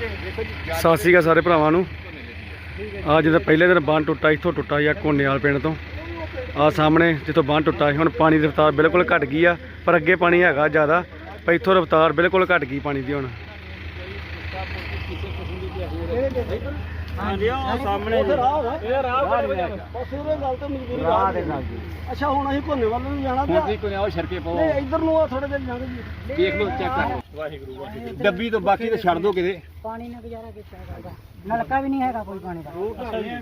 ਸਤਿ ਸ਼੍ਰੀ ਅਕਾਲ ਸਾਰੇ ਭਰਾਵਾਂ ਨੂੰ। ਆ ਜਦੋਂ ਪਹਿਲੇ ਦਿਨ ਬੰਨ ਟੁੱਟਾ ਇੱਥੋਂ ਟੁੱਟਾ ਜਾਂ ਕੋਨੇਵਾਲ ਪਿੰਡ ਤੋਂ। ਆ ਸਾਹਮਣੇ ਜਿੱਥੋਂ ਬੰਨ ਟੁੱਟਾ ਸੀ, ਹੁਣ ਪਾਣੀ ਦੀ ਰਫ਼ਤਾਰ ਬਿਲਕੁਲ ਘਟ ਗਈ ਆ ਪਰ ਅੱਗੇ ਪਾਣੀ ਹੈਗਾ ਜ਼ਿਆਦਾ ਪਰ ਇੱਥੋਂ ਰਫ਼ਤਾਰ ਬਿਲਕੁਲ ਘਟ ਗਈ ਪਾਣੀ ਦੀ ਹੁਣ। ਹਾਂਜੀ ਉਹ ਸਾਹਮਣੇ ਇਹ ਰਾਹ ਬਸ ਉਹਦੇ ਨਾਲ ਤਾਂ ਮਜਬੂਰੀ ਰਾਹ ਦੇ ਨਾਲ ਅੱਛਾ ਹੁਣ ਅਸੀਂ ਭੁੰਨੇ ਵੱਲ ਨੂੰ ਜਾਣਾ ਹੁਣ ਤੁਸੀਂ ਕੋਈ ਆਓ ਸੜਕੇ ਪਾਓ। ਨਹੀਂ ਇੱਧਰ ਨੂੰ ਆ ਥੋੜੇ ਜਿਹਾ ਜਾਣਾ ਜੀ। ਦੇਖ ਲਓ ਚੈੱਕ ਕਰ ਲਓ। ਵਾਹਿਗੁਰੂ ਵਾਹਿਗੁਰੂ। ਡੱਬੀ ਤੋਂ ਬਾਕੀ ਤਾਂ ਛੱਡ ਦੋ ਕਿਤੇ। ਪਾਣੀ ਨਾਲ ਗੁਜ਼ਾਰਾ ਕੀਤਾ ਜਾਏਗਾ ਨਲਕਾ ਵੀ ਨਹੀਂ ਹੈਗਾ ਕੋਈ ਪਾਣੀ ਦਾ।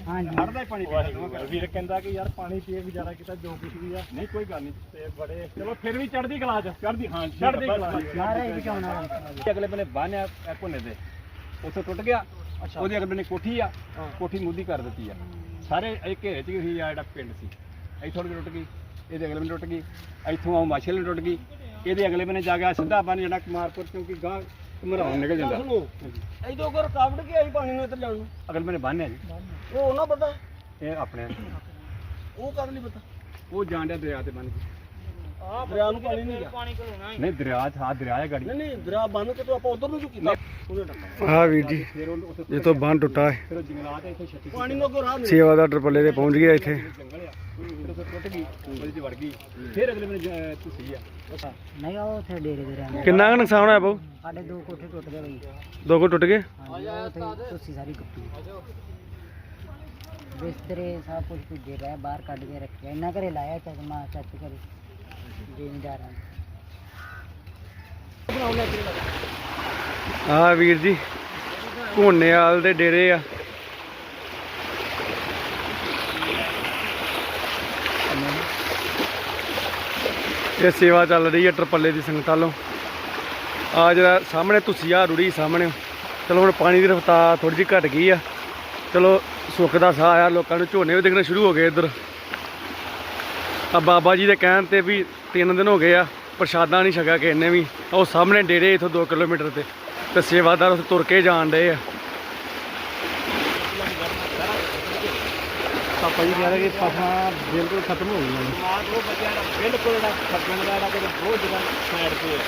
ਹਾਂਜੀ। ਹੜਦਾ ਹੀ ਪਾਣੀ ਪੀਣਾ ਵੀਰ ਕਹਿੰਦਾ ਕਿ ਯਾਰ ਪਾਣੀ ਪੀਏ ਗੁਜ਼ਾਰਾ ਕੀਤਾ ਜੋ ਕੁਝ ਵੀ ਆ। ਨਹੀਂ ਕੋਈ ਗੱਲ ਨਹੀਂ। ਤੇ ਬੜੇ ਚਲੋ ਫਿਰ ਵੀ ਚੜਦੀ ਕਲਾ ਚ। ਚੜਦੀ ਹਾਂ ਚੜ੍ਹਦੀ ਕਲਾ। ਸਾਰੇ ਬਚਾਉਣਾ ਅਗਲੇ ਬੰਨੇ ਬੰਨਿਆ ਕੋਨੇ ਦੇ। ਉੱਥੇ ਟੁੱਟ ਗਿਆ। ਉਹਦੇ ਅਗਲੇ ਬੰਨੇ ਕੋਠੀ ਆ ਕੋਠੀ ਮੁੱਦੀ ਕਰ ਦਿੱਤੀ ਆ। ਸਾਰੇ ਇੱਕ ਘੇਰੇ ਚ ਹੀ ਆ ਜਿਹੜਾ ਪਿੰਡ ਸੀ। ਇੱਥੋਂ ਥੋੜੀ ਟੁੱਟ ਗਈ ਇਹਦੇ ਅਗਲੇ ਬੰਨੇ ਟੁੱਟ ਗਈ ਇੱਥੋਂ ਆ ਮਾਸ਼ਲ ਟੁੱਟ ਗਈ ਇਹਦੇ ਅਗਲੇ ਬੰਨੇ ਜਾ ਗਿਆ ਸਿੱਧਾ ਬੰਨ ਜਿਹੜਾ ਕਮਾਰਪੁਰ ਕਿਉਂਕਿ ਗਾਂ ਘਮਰਾਉਣ ਨਿਕਲ ਜਾਂਦਾ। ਇਦੋਂ ਕੋ ਰੁਕਾਵਟ ਕੀ ਆਈ ਪਾਣੀ ਨੂੰ ਇੱਧਰ ਜਾਣ ਨੂੰ? ਅਗਲੇ ਬੰਨੇ ਬੰਨਿਆ ਜੀ। ਉਹ ਉਹਨਾਂ ਪਤਾ? ਇਹ ਆਪਣੇ ਉਹ ਕਰ ਨਹੀਂ ਪਤਾ? ਉਹ ਜਾਣ ਡਿਆ ਦਰਿਆ ਤੇ ਬੰਨ ਕੇ। ਆ ਦਰਿਆ ਨੂੰ ਪਾਣੀ ਨਹੀਂ ਗਿਆ। ਨਹੀਂ ਦਰਿਆ ਚ ਹਾਂ ਦਰਿਆ ਹੈ ਗਾੜੀ। ਨਹੀਂ ਨਹੀਂ ਦਰਿਆ ਬੰਨ ਕੇ ਤੂੰ ਆਪਾਂ ਉਧਰ ਨੂੰ ਕਿਉਂ ਕੀਤਾ ਆ ਵੀਰ ਜੀ ਫਿਰ ਉਹ ਬੰਨ ਟੁੱਟਾ ਹੈ। ਫਿਰ ਉਹ ਜੰਗਲਾਤ ਤੇ ਪਹੁੰਚ ਗਿਆ ਇੱਥੇ। ਕਿੰਨਾ ਕੁ ਨੁਕਸਾਨ ਹੋਇਆ ਬਾਊ? ਸਾਡੇ ਦੋ ਕੋਠੇ ਟੁੱਟ ਗਏ? ਬਈ ਦੋ ਕੋ ਟੁੱਟ ਗਏ ਤੁਸੀਂ ਸਾਰੀ ਕੱਪੀ ਬਿਸਤਰੇ ਸਭ ਕੁਝ ਭੁੱਜੇ ਰਹੇ ਬਾਹਰ ਕੱਢ ਕੇ ਰੱਖਿਆ ਇੰਨਾ ਘਰੇ ਲਾਇਆ ਚਸ਼ਮਾ ਚੱਕ ਕਰੇ ਜ਼ਿਮੀਦਾਰਾਂ ਆ ਵੀਰ ਜੀ ਕੋਨੇਵਾਲ ਦੇ ਡੇਰੇ ਆ। ਇਹ ਸੇਵਾ ਚੱਲ ਰਹੀ ਹੈ ਟਰਪੱਲੇ ਦੀ ਸੰਗਤਾਂ ਵੱਲੋਂ। ਆ ਜਿਹੜਾ ਸਾਹਮਣੇ ਤੁਸੀਂ ਆ ਰੁੜੀ ਸਾਹਮਣੇ ਚਲੋ ਹੁਣ ਪਾਣੀ ਦੀ ਰਫ਼ਤਾਰ ਥੋੜੀ ਜਿਹੀ ਘਟ ਗਈ ਆ। ਚਲੋ ਸੁੱਖ ਦਾ ਸਾਹ ਆਇਆ ਲੋਕਾਂ ਨੂੰ ਝੋਨੇ ਵੀ ਦਿਖਣੇ ਸ਼ੁਰੂ ਹੋ ਗਏ ਇੱਧਰ। ਆ ਬਾਬਾ ਜੀ ਦੇ ਕਹਿਣ ਤੇ ਵੀ ਤਿੰਨ ਦਿਨ ਹੋ ਗਏ ਆ, ਪ੍ਰਸ਼ਾਦਾ ਨਹੀਂ ਛਕਿਆ ਕਿਸੇ ਨੇ ਵੀ। ਉਹ ਸਾਹਮਣੇ ਡੇਰੇ ਇਥੋਂ 2 ਕਿਲੋਮੀਟਰ ਤੇ। ਤੇ ਸੇਵਾਦਾਰ ਉੱਥੇ ਤੁਰ ਕੇ ਜਾਣ ਡਏ ਆ। ਪਾਪਾ ਜੀ ਕਹਿ ਰਹੇ ਕਿ ਫਸਲਾਂ ਬਿਲਕੁਲ ਖਤਮ ਹੋ ਗਈਆਂ ਨੇ। ਸਮਾਜ ਉਹ ਬੱਚਿਆਂ ਦਾ ਬਿਲਕੁਲ ਜਿਹੜਾ ਖੱਪਣ ਦਾ ਜਿਹੜਾ ਕਿ ਬਹੁਤ ਜਗ੍ਹਾ ਸਾਈਡ ਤੇ ਹੈ।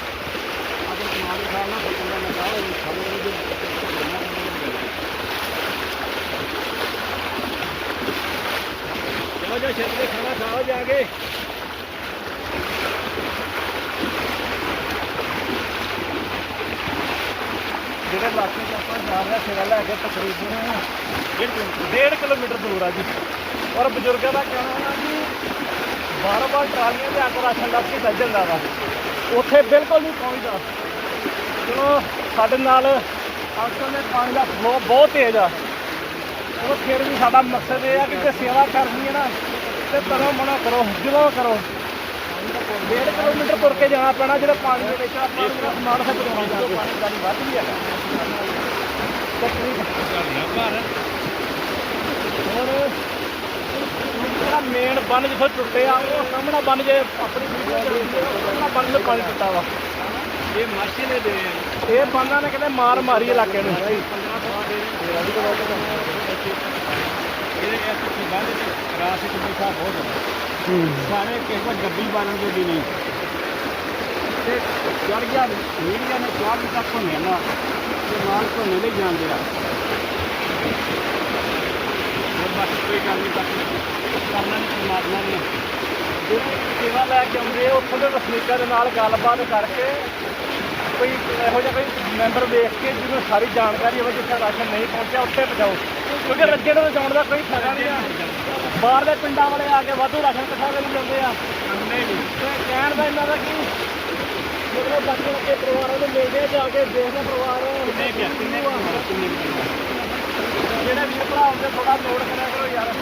ਅਗਰ ਸਮਾਜ ਦੇ ਨਾਲ ਖੱਪਣ ਦਾ ਨਾ ਚਾਹੋ ਇਹ ਖਬਰ ਦੇ ਚਲੋ ਜੋ ਛੇਤੀ ਤੇ ਖਾਣਾ ਖਾਓ ਜਾ ਕੇ ਜਿਹੜੇ ਇਲਾਕੇ 'ਚ ਆਪਾਂ ਜਾ ਰਹੇ ਲੈ ਕੇ ਤਕਰੀਬਨ ਡੇਢ ਕਿਲੋਮੀਟਰ ਦੂਰ ਆ ਜੀ। ਔਰ ਬਜ਼ੁਰਗਾਂ ਦਾ ਕਹਿਣਾ ਹੈ ਕਿ ਬਾਰ ਬਾਰ ਟਰਾਲੀਆਂ ਤੇ ਅੱਗ ਰਾਸ਼ਨ ਲੱਗ ਕੇ ਚੱਲ ਜਾਂਦਾ ਵਾ। ਉੱਥੇ ਬਿਲਕੁਲ ਨਹੀਂ ਪਹੁੰਚਦਾ। ਚਲੋ, ਸਾਡੇ ਨਾਲ ਅਸਲ ਨੇ ਪਾਣੀ ਦਾ ਫਲੋ ਬਹੁਤ ਤੇਜ਼ ਆ। ਉਹ ਫਿਰ ਵੀ ਸਾਡਾ ਮਕਸਦ ਇਹ ਆ ਕਿ ਜੇ ਸੇਵਾ ਕਰਨੀ ਹੈ ਨਾ, ਤੇ ਕਰੋ ਮਨਾ ਕਰੋ ਜਦੋਂ ਕਰੋ। ਡੇਢ ਕਿਲੋਮੀਟਰ ਤੁਰ ਕੇ ਜਾਣਾ ਪੈਣਾ ਜਿਹੜਾ ਪਾਣੀ ਦੇ ਵਿੱਚ ਆਪਾਂ ਨੂੰ ਸਮਾਨ ਹੈ ਪਾਣੀ ਗਾੜੀ ਵੱਧ ਵੀ ਹੈਗਾ ਮੇਨ ਬੰਨ ਜਿੱਥੋਂ ਟੁੱਟੇ ਆ ਉਹ ਸਾਹਮਣਾ ਬੰਨ ਜੇ ਆਪਣੀ ਵੀਡੀਓ ਚੱਲਦੀ ਸਾਹਮਣਾ ਬੰਨ ਤੋਂ ਪਾਣੀ ਟੁੱਟਾ ਵਾ। ਇਹ ਮਾਸ਼ੀ ਨੇ ਦੇ ਇਹ ਬੰਨਾਂ ਨੇ ਕਹਿੰਦੇ ਮਾਰ ਮਾਰੀ ਇਲਾਕੇ ਨੂੰ। ਕੀ ਸਾਰੇ ਕਿਸੇ ਕੋਲ ਡੱਬੀ ਬਾਲਣ ਦੇ ਵੀ ਨਹੀਂ। ਤੇ ਚੜ ਗਿਆ ਮੀਡੀਆ ਨੇ ਚਾਰ ਤੱਕ ਹੁੰਦੇ ਨਾ। ਤੇ ਨਾਲ ਤੋਂ ਨਹੀਂ ਜਾਂਦੇ ਆ। ਹੋਰ ਬਾਕੀ ਕੋਈ ਗੱਲ ਨਹੀਂ ਬਾਕੀ ਕਰਨਾ ਨਹੀਂ ਪਰਮਾਤਮਾ ਨੇ ਜਿਹੜੇ ਸੇਵਾ ਲੈ ਕੇ ਆਉਂਦੇ ਆ, ਉੱਥੋਂ ਦੇ ਵਸਨੀਕਾਂ ਦੇ ਨਾਲ ਗੱਲਬਾਤ ਕਰਕੇ ਕੋਈ ਇਹੋ ਜਿਹਾ ਕੋਈ ਮੈਂਬਰ ਵੇਖ ਕੇ ਜਿਹਨੂੰ ਸਾਰੀ ਜਾਣਕਾਰੀ ਹੋਵੇ ਜਿੱਥੇ ਰਾਸ਼ਨ ਨਹੀਂ ਪਹੁੰਚਿਆ ਉੱਥੇ ਪਹੁੰਚਾਓ। ਕਿਉਂਕਿ ਰੱਜੇ ਨੂੰ ਜਾਣ ਦਾ ਕੋਈ ਫਾਇਦਾ ਨਹੀਂ ਆ। ਬਾਹਰ ਦੇ ਪਿੰਡਾਂ ਵਾਲੇ ਆ ਕੇ ਵਾਧੂ ਰਾਸ਼ਨ ਇਕੱਠਾ ਕਰੀ ਜਾਂਦੇ ਆ। ਨਹੀਂ ਨਹੀਂ ਕਹਿਣ ਦਾ ਇਹਨਾਂ ਦਾ ਕੀ ਮਤਲਬ ਬਾਕੀ ਦੇ ਪਰਿਵਾਰਾਂ ਨੂੰ ਮਿਲਦੇ ਆ ਜਾ ਕੇ ਦੇਖਦੇ ਪਰਿਵਾਰ। ਨਹੀਂ ਪਿਆ ਕਿੰਨੇ ਕਿੰਨੇ ਜਿਹੜੇ ਵੀਰ ਭਰਾ ਹੁੰਦੇ ਥੋੜਾ ਨੋਟ ਕਰਿਆ ਕਰੋ ਯਾਰ।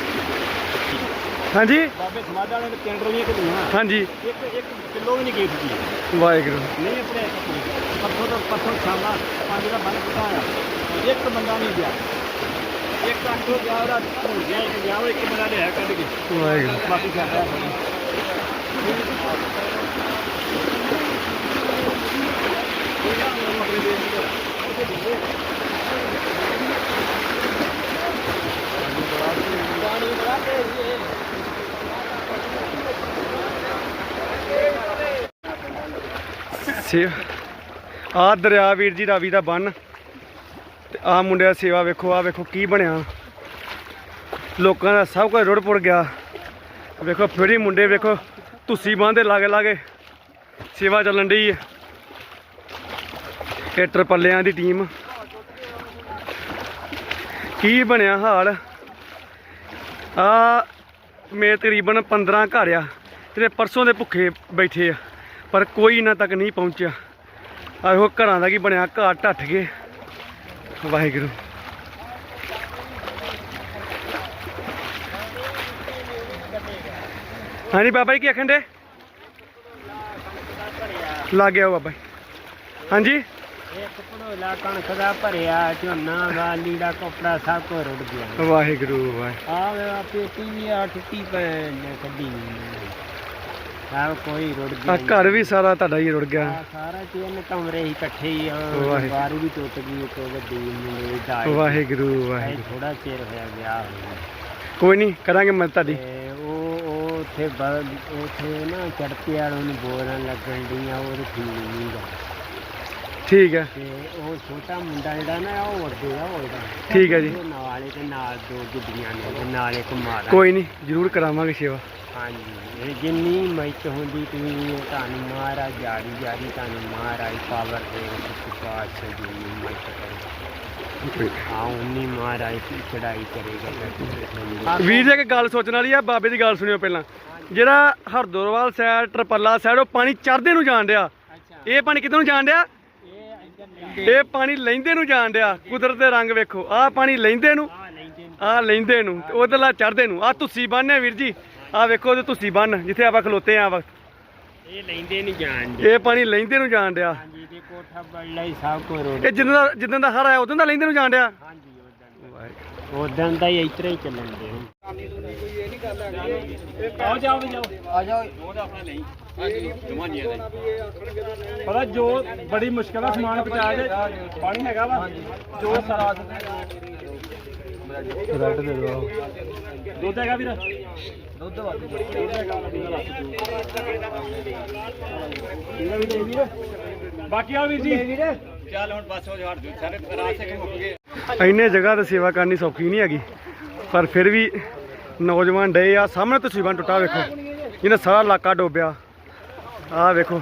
ਹਾਂਜੀ? ਬਾਬੇ ਸਮਾਜ ਵਾਲੇ ਨੇ ਕੈਂਡਰ ਵੀ ਕਿੰਨੀਆਂ ਹਾਂਜੀ। ਇੱਕ ਇੱਕ ਕਿਲੋ ਵੀ ਨਹੀਂ ਗਈ ਸੀ ਵਾਹਿਗੁਰੂ। ਨਹੀਂ ਆਪਣੇ ਪਰਸੋਂ ਤੋਂ ਪਰਸੋਂ ਸ਼ਾਮਾ ਪੰਜ ਦਾ ਬੰਨ ਕੁੱਟਾ ਆਇਆ ਇੱਕ ਬੰਦਾ ਨਹੀਂ ਗਿਆ। ਇੱਕ ਆਟੋ ਗਿਆ ਉਹਦਾ ਹੋ ਗਿਆ ਇੱਕ ਗਿਆ ਉਹ ਇੱਕ ਬੰਦਾ ਲਿਆ ਕੱਢ ਕੇ। ਵਾਹਿਗੁਰੂ। ਬਾਕੀ ਸਾਡਾ ਸੇ ਆ ਦਰਿਆ ਵੀਰ ਜੀ ਰਾਵੀ ਦਾ ਬੰਨ। ਤੇ ਆ ਮੁੰਡਿਆਂ ਦੀ ਸੇਵਾ ਵੇਖੋ ਆ ਵੇਖੋ ਕੀ ਬਣਿਆ। ਲੋਕਾਂ ਦਾ ਸਭ ਕੁਝ ਰੁੜ ਪੁੜ ਗਿਆ। ਵੇਖੋ, ਫਿਰ ਮੁੰਡੇ ਵੇਖੋ ਤੁਸੀਂ ਬਾਂਦੇ ਲਾਗੇ ਲਾਗੇ ਸੇਵਾ ਚੱਲਣ ਡਈ ਹੈ। ਇਹ ਟਰਪੱਲਿਆਂ ਦੀ ਟੀਮ। ਕੀ ਬਣਿਆ ਹਾਲ? ਆ ਮੇਰੇ ਤਕਰੀਬਨ 15 ਘਰ ਆ, ਜਿਹੜੇ ਪਰਸੋਂ ਦੇ ਭੁੱਖੇ ਬੈਠੇ ਆ, ਪਰ ਕੋਈ ਇਹਨਾਂ ਤੱਕ ਨਹੀਂ ਪਹੁੰਚਿਆ। ਆਹੋ ਘਰਾਂ ਦਾ ਕੀ ਬਣਿਆ ਘਰ ਢੱਠ ਗਏ ਵਾਹਿਗੁਰੂ। ਹਾਂਜੀ ਬਾਬਾ ਜੀ, ਕੀ ਆਖਣ ਦੇ? ਲੱਗ ਗਿਆ ਬਾਬਾ ਜੀ। ਹਾਂਜੀ? ਇੱਕ ਭੜੋਲਾ ਕਣਕ ਦਾ ਭਰਿਆ ਝੋਨਾ ਵਾ ਲੀੜਾ ਕਪੜਾ ਸਭ ਕੋ ਰੁੜ ਗਿਆ। ਵਾਹਿਗੁਰੂ ਵਾਹਿ ਆ ਆ ਪੇਟੀ ਵੀ ਆ ਟੁੱਟੀ ਪੈ ਕੱਢੀ ਸਭ ਕੋਈ ਰੁੜ ਆ ਗਿਆ ਘਰ ਵੀ ਸਾਰਾ ਤੁਹਾਡਾ ਹੀ ਰੁੜ ਗਿਆ। ਆਹ ਸਾਰਾ ਚੇਨ ਕਮਰੇ ਹੀ ਇਕੱਠੇ ਹੀ ਆ। ਵਾਹਿਗੁਰੂ। ਬਾਰੀ ਵੀ ਟੁੱਟ ਗਈ ਇੱਕ ਵੱਡੀ ਮੁੰਡੇ ਦਾ ਵਾਹਿਗੁਰੂ ਵਾਹਿਗੁਰੂ। ਥੋੜਾ ਚਿਰ ਹੋਇਆ ਕੋਈ ਨਹੀਂ ਕਰਾਂਗੇ ਮਦਦ ਤੁਹਾਡੀ। ਤੇ ਉਹ ਉਹ ਉੱਥੇ ਬ- ਉੱਥੇ ਨਾ ਚੜਤੀ ਵਾਲੋਂ ਨੂੰ ਬੋਲਣ ਲੱਗਣ ਡੀਆਂ ਉਹ ਠੀਕ ਨਹੀਂ ਗਾ। ਠੀਕ ਹੈ। ਤੇ ਉਹ ਛੋਟਾ ਮੁੰਡਾ ਜਿਹੜਾ ਨਾ ਉਹ ਵੱਡੇ ਆ ਉਹਦਾ ਠੀਕ ਹੈ ਜੀ। ਉਹ ਨਾਲ ਤੇ ਨਾਲ ਦੋ ਗੁੱਡੀਆਂ ਨੇ ਤੇ ਨਾਲ ਇੱਕ ਮਾਰਾ ਕੋਈ ਨਹੀਂ ਜ਼ਰੂਰ ਕਰਾਵਾਂਗੇ ਸੇਵਾ। ਹਾਂਜੀ ਇਹ ਜਿੰਨੀ ਮਿਹਨਤ ਹੁੰਦੀ ਤੁਸੀਂ ਤੁਹਾਨੂੰ ਮਹਾਰਾਜ ਜਾਰੀ ਜਾਰੀ ਤੁਹਾਨੂੰ ਮਹਾਰਾਜ ਪਾਵਰ ਦੇ ਪਾਸ ਜਿੰਨੀ ਮਿਹਨਤ ਕਰੋ। ਹਾਂ। ਉਨੀ ਮਹਾਰਾਜ ਦੀ ਚੜਾਈ ਕਰੇਗਾ। ਵੀਰ ਜੀ ਇੱਕ ਗੱਲ ਸੋਚਣ ਵਾਲੀ ਆ ਬਾਬੇ ਦੀ ਗੱਲ ਸੁਣਿਓ ਪਹਿਲਾਂ। ਜਿਹੜਾ ਹਰਦੋਰਵਾਲ ਸਾਈਡ ਟਰਪੱਲਾ ਸਾਈਡ ਉਹ ਪਾਣੀ ਚੜ੍ਹਦੇ ਨੂੰ ਜਾਣ ਅੱਛਾ। ਇਹ ਪਾਣੀ ਕਿੱਧਰ ਨੂੰ ਜਾਣ ਡਿਆ? ਇਹ ਪਾਣੀ ਲੈਂਦੇ ਨੂੰ ਜਾਣ ਡਿਆ ਕੁਦਰਤ ਦੇ ਰੰਗ ਵੇਖੋ ਆਹ ਪਾਣੀ ਲੈਂਦੇ ਨੂੰ ਆ ਲੈਂਦੇ ਨੇ ਆਹ ਲੈਂਦੇ ਨੂੰ ਤੇ ਉਧਰਲਾ ਚੜ੍ਹਦੇ ਨੂੰ ਆਹ ਤੁਸੀਂ ਬੰਨ੍ਹ ਵੀਰ ਜੀ ਆਹ ਵੇਖੋ ਤੇ ਤੁਸੀਂ ਬੰਨ ਜਿੱਥੇ ਆਪਾਂ ਖਲੋਤੇ ਆ ਵਕਤ ਇਹ ਲੈਂਦੇ ਨਹੀਂ ਜਾਣ ਦੇ ਇਹ ਪਾਣੀ ਲੈਂਦੇ ਨੂੰ ਜਾਣ ਡਿਆ। ਹਾਂਜੀ ਤੇ ਕੋਠਾ ਬੜਲਾ ਹੀ ਸਭ ਕੋ ਰੋਡ ਇਹ ਜਿੱਦਾਂ ਦਾ ਜਿੱਦਾਂ ਦਾ ਹਰ ਆਇਆ ਉਦੋਂ ਦਾ ਲੈਂਦੇ ਨੂੰ ਜਾਣ ਡਿਆ। ਹਾਂਜੀ ਉਦੋਂ ਉਦੋਂ ਦਾ ਹੀ ਇਤਰੇ ਹੀ ਚੱਲਣ ਦੇ ਆਓ ਜਾਓ ਵੀ ਜਾਓ। ਆ ਜਾਓ। ਪਤਾ ਜੋ ਬੜੀ ਮੁਸ਼ਕਲ ਨਾਲ ਸਮਾਨ ਪਹੁੰਚਾਇਆ ਜੇ ਪਾਣੀ ਹੈਗਾ ਵਾ। ਜੋ ਸਾਰਾ ਰੈਡ ਦੇ ਦੋ ਦੁੱਧ ਹੈਗਾ ਵੀਰ? ਦੁੱਧ ਵਾਲੀ ਬਾਕੀ ਆ ਵੀਰ ਜੀ। ਇੰਨੇ ਜਗ੍ਹਾ ਤੇ ਸੇਵਾ ਕਰਨੀ ਸੌਖੀ ਨਹੀਂ ਹੈਗੀ। ਪਰ ਫਿਰ ਵੀ ਨੌਜਵਾਨ ਡਏ ਆ, ਸਾਹਮਣੇ ਤੁਸੀਂ ਬੰਨ ਟੁੱਟਾ ਵੇਖੋ। ਜਿਹਨੇ ਸਾਰਾ ਇਲਾਕਾ ਡੋਬਿਆ। ਆਹ ਵੇਖੋ।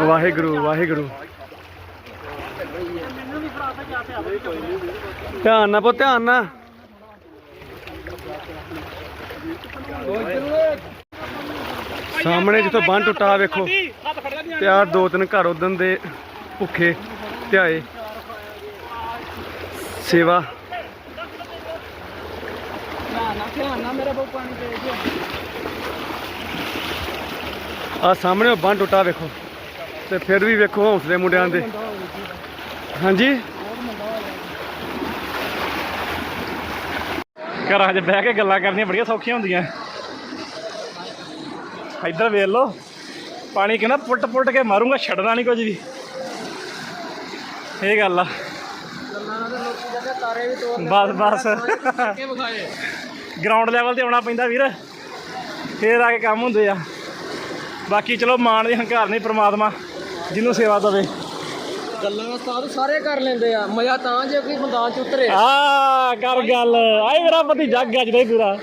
ਵਾਹਿਗੁਰੂ ਵਾਹਿਗੁਰੂ। ਧਿਆਨ ਨਾਲ ਪੋ ਧਿਆਨ ਨਾਲ। ਸਾਹਮਣੇ ਜਿੱਥੋਂ ਬੰਨ ਟੁੱਟਾ ਵੇਖੋ ਤੇ ਆਹ ਦੋ ਤਿੰਨ ਘਰ ਉਦਨ ਦੇ ਭੁੱਖੇ ਧਿਆਏ। ਸੇਵਾ। ਆ ਸਾਹਮਣੇ ਉਹ ਬੰਨ ਟੁੱਟਾ ਵੇਖੋ। ਤੇ ਫਿਰ ਵੀ ਵੇਖੋ ਹੌਸਲੇ ਮੁੰਡਿਆਂ ਦੇ। ਹਾਂਜੀ। ਘਰਾਂ 'ਚ ਬਹਿ ਕੇ ਗੱਲਾਂ ਕਰਨੀਆਂ ਬੜੀਆਂ ਸੌਖੀਆਂ ਹੁੰਦੀਆਂ। ਇੱਧਰ ਵੇਖ ਲਓ। ਪਾਣੀ ਕਿੰਨਾ ਪੁੱਟ ਪੁੱਟ ਕੇ ਮਾਰੂੰਗਾ, ਛੱਡਣਾ ਨਹੀਂ ਕੁਝ ਵੀ। ਇਹ ਗੱਲ ਆ। ਬਸ ਬਸ। ਗਰਾਊਂਡ ਲੈਵਲ ਤੇ ਆਉਣਾ ਪੈਂਦਾ ਵੀਰ। ਫੇਰ ਆ ਕੇ ਕੰਮ ਹੁੰਦੇ ਆ। ਬਾਕੀ ਚਲੋ ਮਾਣ ਦੀ ਹੰਕਾਰ ਨਹੀਂ ਪ੍ਰਮਾਤਮਾ ਜਿਹਨੂੰ ਸੇਵਾ ਦਵੇ। ਗੱਲਾਂ ਉਸਤਾਦ ਸਾਰੇ ਕਰ ਲੈਂਦੇ ਆ। ਮਜ਼ਾ ਤਾਂ ਜੇ ਕੋਈ ਮੈਦਾਨ ਚ ਉਤਰੇ। ਆ ਕਰ ਗੱਲ। ਆਏ ਮੇਰਾ ਭਤੀਜਾ ਗੱਜਦਾ ਹੀ ਪੂਰਾ।